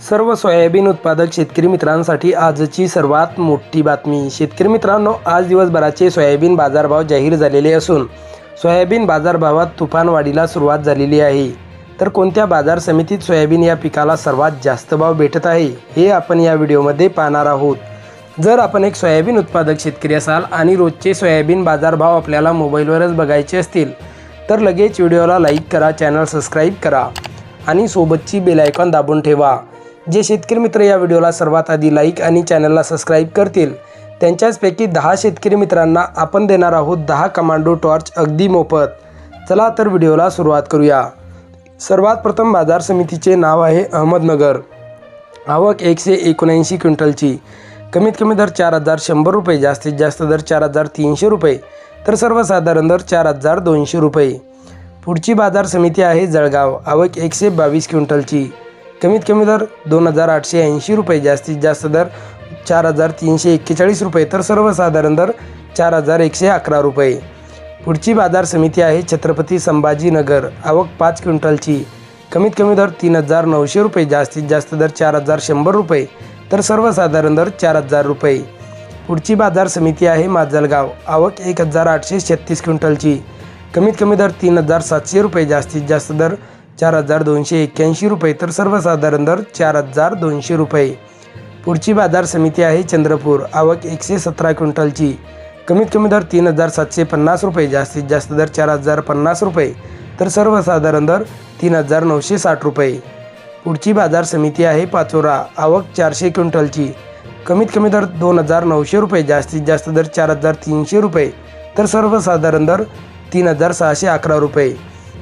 सर्व सोयाबीन उत्पादक शेतकरी मित्रांसाठी आजची सर्वात मोठी बातमी. शेतकरी मित्रांनो आज दिवसभराचे सोयाबीन बाजारभाव जाहीर झालेले असून सोयाबीन बाजारभावात तुफान वाढीला सुरुवात झालेली आहे. तर कोणत्या बाजार समितीत सोयाबीन या पिकाला सर्वात जास्त भाव भेटत आहे हे आपण या व्हिडिओमध्ये पाहणार आहोत. जर आपण एक सोयाबीन उत्पादक शेतकरी असाल आणि रोजचे सोयाबीन बाजारभाव आपल्याला मोबाईलवरच बघायचे असतील तर लगेच व्हिडिओला लाईक करा चॅनल सबस्क्राईब करा आणि सोबतची बेल आयकॉन दाबून ठेवा. जे शेतकरी मित्र या व्हिडिओला सर्वात आधी लाईक आणि चॅनलला सबस्क्राईब करतील त्यांच्याचपैकी दहा शेतकरी मित्रांना आपण देणार आहोत दहा कमांडो टॉर्च अगदी मोफत. चला तर व्हिडिओला सुरुवात करूया. सर्वात प्रथम बाजार समितीचे नाव आहे अहमदनगर. आवक एकशे एकोणऐंशी क्विंटलची. कमीत कमी दर चार हजार शंभर रुपये जास्तीत जास्त दर चार हजार तीनशे रुपये तर सर्वसाधारण दर चार हजार दोनशे रुपये. पुढची बाजार समिती आहे जळगाव. आवक एकशे बावीस क्विंटलची. कमीत कमी दर दोन हजार आठशे ऐंशी रुपये जास्तीत जास्त दर चार हजार तीनशे एक्केचाळीस रुपये तर सर्वसाधारण दर चार हजार एकशे अकरा रुपये. पुढची बाजार समिती आहे छत्रपती संभाजीनगर. आवक पाच क्विंटलची. कमीत कमी दर तीन हजार नऊशे रुपये जास्तीत जास्त दर चार हजार शंभर रुपये तर सर्वसाधारण दर चार हजार रुपये. पुढची बाजार समिती आहे माजलगाव. आवक एक हजार आठशे छत्तीस क्विंटलची. कमीत कमी दर तीन हजार सातशे रुपये जास्तीत जास्त दर चार हजार दोनशे एक्क्याऐंशी रुपये. तर सर्वसाधारण दर चार हजार दोनशे रुपये. पुढची बाजार समिती आहे चंद्रपूर. आवक एकशे सतरा क्विंटलची. कमीत कमी दर तीन हजार सातशे पन्नास रुपये. जास्तीत जास्त दर चार हजार पन्नास रुपये. तर सर्वसाधारण दर तीन हजार नऊशे साठ रुपये. पुढची बाजार समिती आहे पाचोरा. आवक चारशे क्विंटलची. कमीत कमी दर दोन हजार नऊशे रुपये. जास्तीत जास्त दर चार हजार तीनशे रुपये. तर सर्वसाधारण दर तीन हजार सहाशे अकरा रुपये.